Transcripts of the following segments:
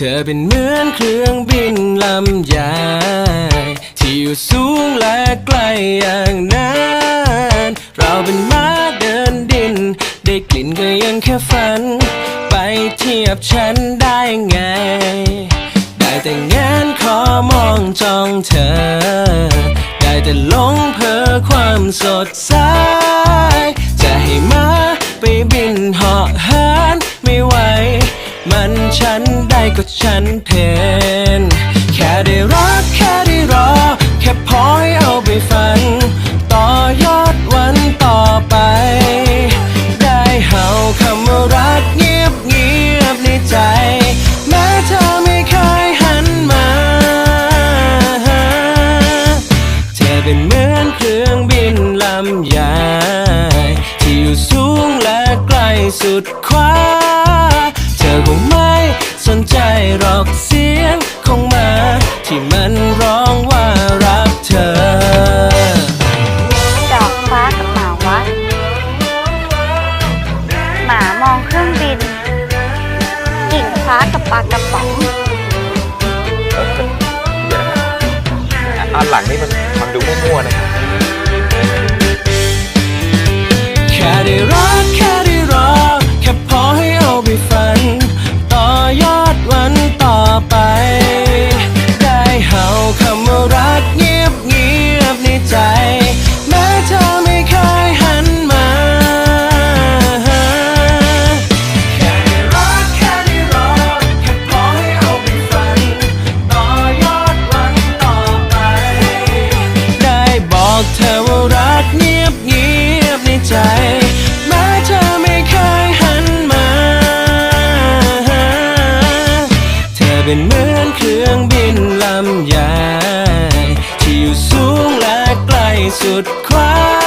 ธอเป็นเหมือนเครื่องบินลำใหญ่ที่อยู่สูงและไกลอย่างนั้น เราเป็นม้าเดินดิน ได้กลิ่นก็ยังแค่ฝัน ไปเทียบฉันได้ไง ได้แต่งานขอมองจ้องเธอ ได้แต่หลงเพอความสดใสจะให้มาไปบินเหาะหินไม่ไหว มันฉันได้ก็ฉันเพนแค่ได้รักแค่ได้รอ แค่พอให้เอาไปฝัน ต่อยอดวันต่อไป ได้เห่าคำว่ารักเงียบเงียบในใจ แม้เธอไม่เคยหันมา เธอเป็นเหมือนเครื่องบินลำใหญ่ที่อยู่สูงและไกลสุดคว้า คงไม่สนใจหรอกเสียงของมาที่มันร้องว่ารักเธอ ดอกฟ้ากับหมาวัด หมามองเครื่องบิน กิ่งฟ้ากับปลากระป๋องเดี๋ยวนะอันหลังนี่มันมันดูมั่วๆนะครับ แค่ได้รักแค่ ที่อยู่สูงและไกลสุดคว้า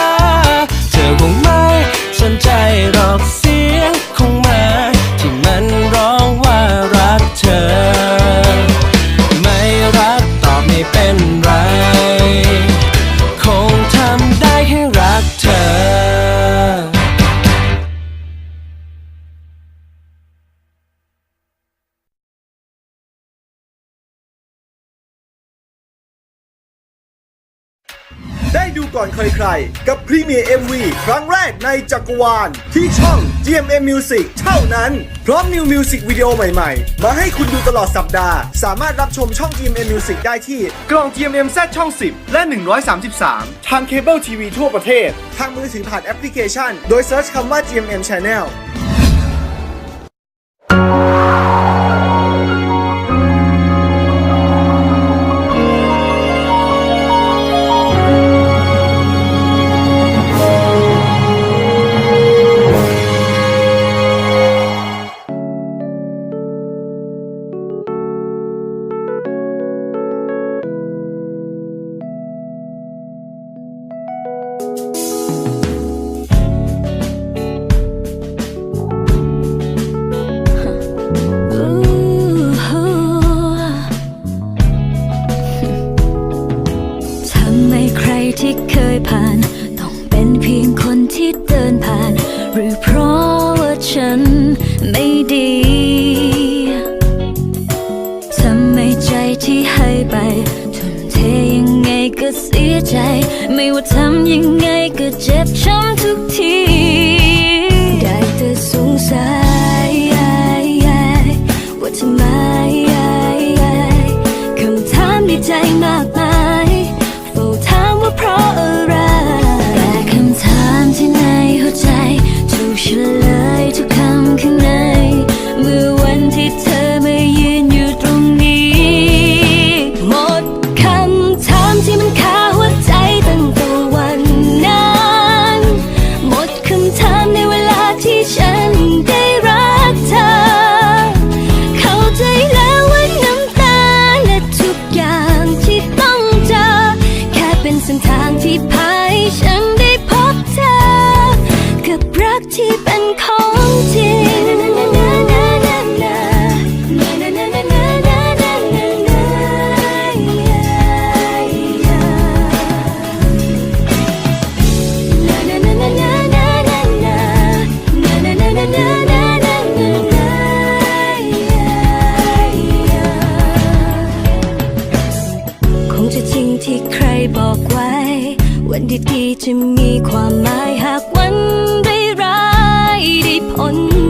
ด้ดูก่อนใครๆ กับพรีเมียร์ MV ครั้งแรกในจักรวาล ที่ช่อง GMM Music เท่านั้น พร้อมนิวมิวสิกวิดีโอใหม่ๆ มาให้คุณดูตลอดสัปดาห์ สามารถรับชมช่อง GMM Music ได้ที่ กล่อง GMM Z ช่อง 10 และ 133 ทางเคเบิลทีวีทั่วประเทศ ทางมือถือผ่านแอปพลิเคชัน โดยเซิร์ชคำว่า GMM Channel ินผ่าน หรือเพราะว่าฉันไม่ดีทำไมใจที่ให้ไปทุ่มเทยังไงก็เสียใจ ไม่ว่าทำยังไงก็เจ็บช้ำทุกที บอกไว้ วันดีๆจะมีความหมายหากวันร้ายได้ผล